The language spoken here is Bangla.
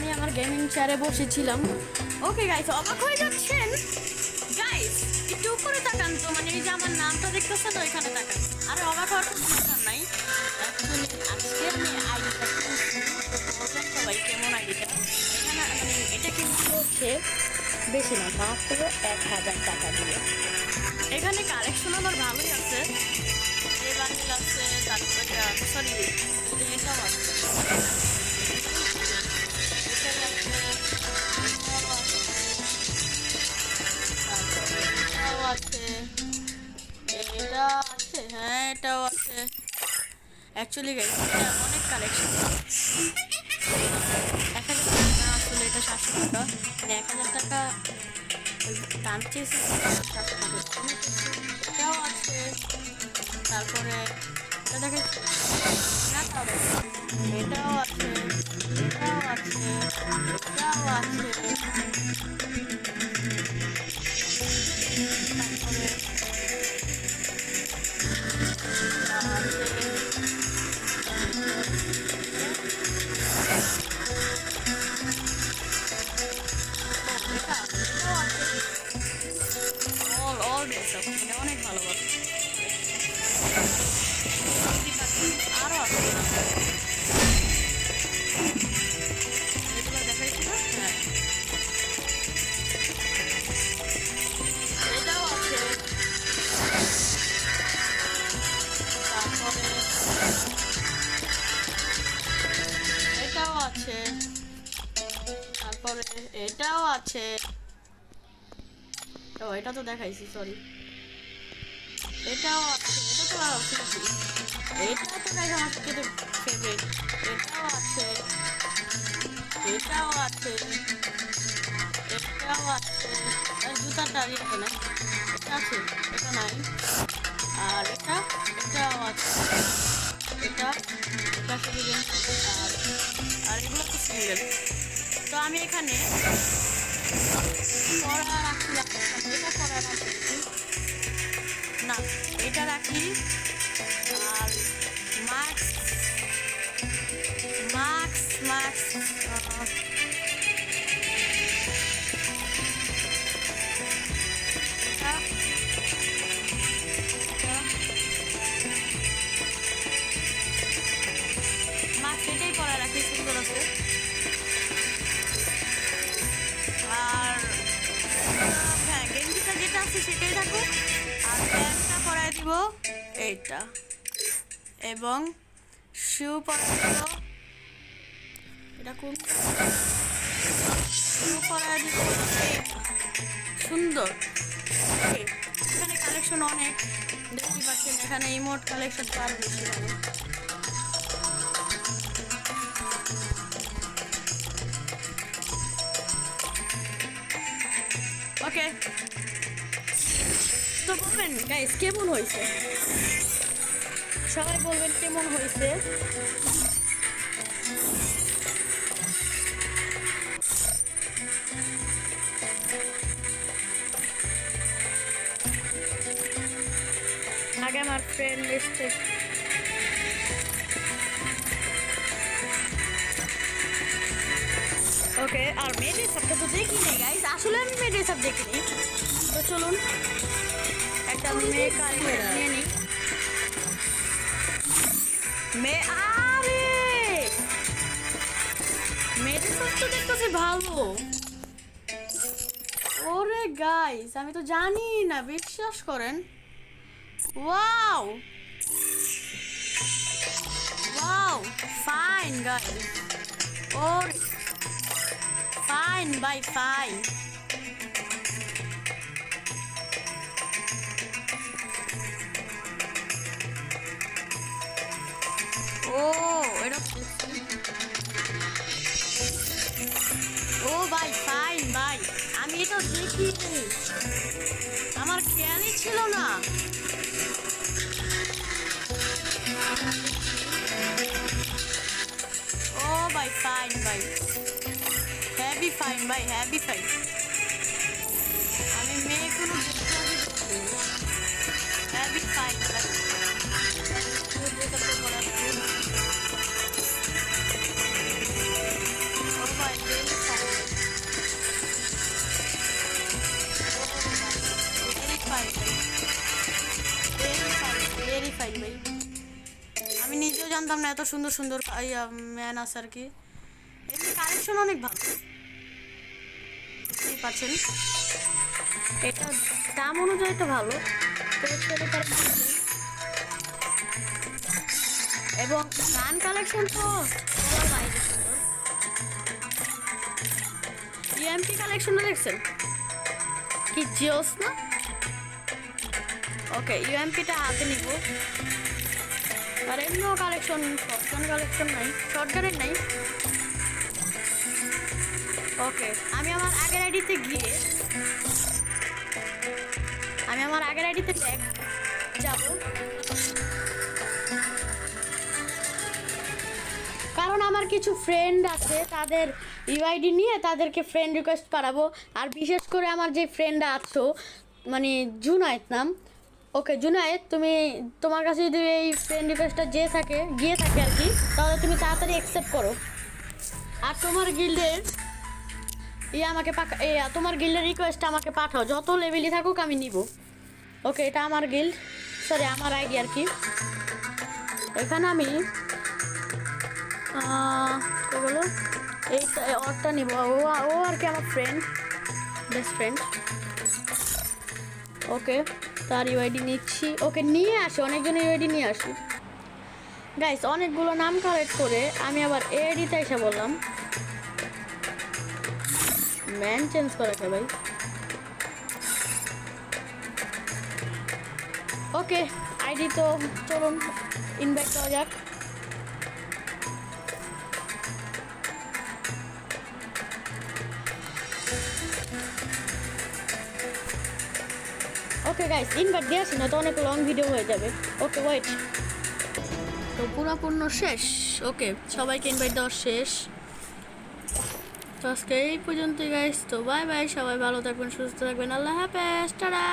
আমি আমার গেমিং চেয়ারে বসেছিলাম। ওকে গাইস অবাক হয়ে যাচ্ছেন? গাইস একটু উপরে তাকান তো মানে এই যে আমার নামটা দেখতেছেন, ওইখানে তাকান। আরে অবাক হওয়ার কোনো দরকার নাই। আজকে আমি আইডিটা সবাই কেমন আইডিটা? এখানে মানে এটা কিন্তু হচ্ছে বেশি না, মাত্র এক হাজার টাকা দিয়ে। এখানে কালেকশন আমার ভালোই আছে। বান্ডিল আছে, তারপরে সরি এটাও আছে। আছে? হ্যাঁ এটাও আছে। অ্যাকচুয়ালি গাইস অনেক কালেকশন এক হাজার টাকা আসলে এটা সাতশো টাকা। মানে এক হাজার টাকা দাম চেয়েছি, এটাও আছে। তারপরে এটাও আছে এটাও আছে এটাও আছে। তারপরে এটাও আছে। ও, এটা তো দেখাইছি সরি এটাও আছে, এটা তো আর আছে? এটা তো গাইস আমার থেকে ফেভারিট এটাও আছে। এটাও আছে। এটাও আছে। আর জুতাটা ইয়ে না? এটা আছে, এটা নাই। আর এটা, এটাও আছে। এটা এটা সিঙ্গেল আর আর এগুলো তো সিঙ্গেল তো আমি এখানে পড়া রাখি এটা রাখি। না, এটা রাখি, আর মাস্ক মাস্ক মাস্ক এটাই রাখি আর হ্যাঁ গেঞ্জিটা যেটা আছে সেটাই রাখো। আর প্যান্টটা পরাই দিব এইটা। এবং শু পরাই দিব। এটা শু পরাই দিব। সুন্দর। এখানে কালেকশন অনেক। দেখতে পাচ্ছেন এখানে ইমোট কালেকশন আরও বেশি। ওকে তো বলবেন গাইস কেমন হয়েছে? সবাই বলবেন কেমন হয়েছে? আগে আমার ফ্রেন্ড লিস্টে ওকে আর মেয়ে ড্রেস আপটা তো দেখিনি গাইস আসলে আমি মেয়ে ড্রেস আপ দেখিনি তো চলুন একটা মেয়ে কালেকশন নিয়ে নিই। মেয়ে আরে! মেয়ে ড্রেস তো দেখতেছি ভালো। ওরে গাইস আমি তো জানি না বিশ্বাস করেন। ওয়াও! ওয়াও ফাইন গাইস ওরে ফাইন বাই ফাইন ও এটা ও ভাই ফাইন ভাই আমি এটা দেখিনি। আমার খেয়ালই ছিল না। ও ভাই ফাইন ভাই ফাইন ভাই হ্যাপি ফাইন আমি মেয়ে কোনো হ্যাপি ফাইন ভাই আমি নিজেও জানতাম না এত সুন্দর সুন্দর ম্যান আছে আর কি। এমনি কালেকশন অনেক ভালো। বুঝতেই পারছেন এটা দাম অনুযায়ী তো ভালো। এবং গান কালেকশন তো ইএমপি কালেকশনও দেখছেন? কি জিওস না? ওকে ইউএমপিটা হাতে নিব। আর এমনিও কালেকশন শর্টগান কালেকশন নাই শর্টগানের নাই। ওকে, আমি আমার আগের আইডিতে গিয়ে, আমি আমার আগের আইডিতে ব্যাক যাব। কারণ আমার কিছু ফ্রেন্ড আছে, তাদের ইউআইডি নিয়ে তাদেরকে ফ্রেন্ড রিকোয়েস্ট পাঠাবো আর বিশেষ করে আমার যে ফ্রেন্ড আছো মানে জুনায়েত নাম, ওকে জুনায়েত, তুমি তোমার কাছে যদি এই ফ্রেন্ড রিকোয়েস্টটা যে থাকে, গিয়ে থাকে আর কি, তাহলে তুমি তাড়াতাড়ি অ্যাকসেপ্ট করো। আর তোমার গিল্ডের ইয়ে আমাকে পাকা এ, তোমার গিল্ডের রিকোয়েস্ট আমাকে পাঠাও। যত লেভেলই থাকুক আমি নিব। ওকে এটা আমার গিল্ড সরি আমার আইডি আর কি। এখানে আমি বলো? এই অরটা নিব। ও ও আর কি আমার ফ্রেন্ড বেস্ট ফ্রেন্ড ওকে তার ইউআইডি নিচ্ছি। ওকে নিয়ে আসি অনেকজন ইউআইডি নিয়ে আসি। গাইস অনেকগুলো নাম কালেক্ট করে আমি আবার এআইডিতে এসে বললাম। ম্যান চেঞ্জ করা করেছে ভাই? ওকে আইডি তো চলুন ইনভাইট করা যাক। ওকে গাইস ইনভাইট দিয়ে আসি না তো অনেক লং ভিডিও হয়ে যাবে। ওকে ওয়েট তো পুরোপূর্ণ শেষ? ওকে সবাইকে ইনভাইট দেওয়া শেষ। তো আজকে এই পর্যন্তই গাইস তো বাই বাই সবাই ভালো থাকবেন, সুস্থ থাকবেন। আল্লাহ হাফেজ, টাটা!